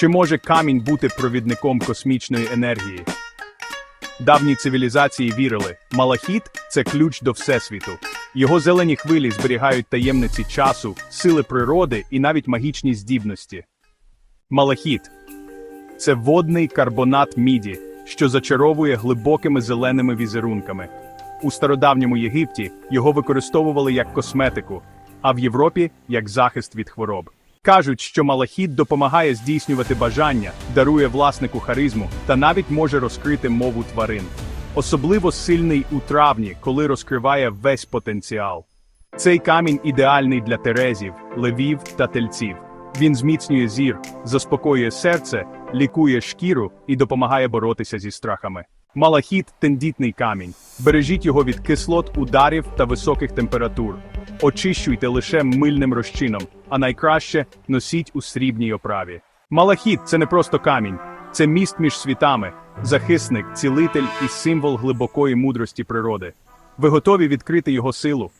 Чи може камінь бути провідником космічної енергії? Давні цивілізації вірили, малахіт це ключ до Всесвіту. Його зелені хвилі зберігають таємниці часу, сили природи і навіть магічні здібності. Малахіт це водний карбонат міді, що зачаровує глибокими зеленими візерунками. У стародавньому Єгипті його використовували як косметику, а в Європі як захист від хвороб. Кажуть, що малахіт допомагає здійснювати бажання, дарує власнику харизму та навіть може розкрити мову тварин. Особливо сильний у травні, коли розкриває весь потенціал. Цей камінь ідеальний для терезів, левів та тельців. Він зміцнює зір, заспокоює серце, лікує шкіру і допомагає боротися зі страхами. Малахіт тендітний камінь. Бережіть його від кислот, ударів та високих температур. Очищуйте лише мильним розчином, а найкраще носіть у срібній оправі. Малахіт це не просто камінь, це міст між світами, захисник, цілитель і символ глибокої мудрості природи. Ви готові відкрити його силу,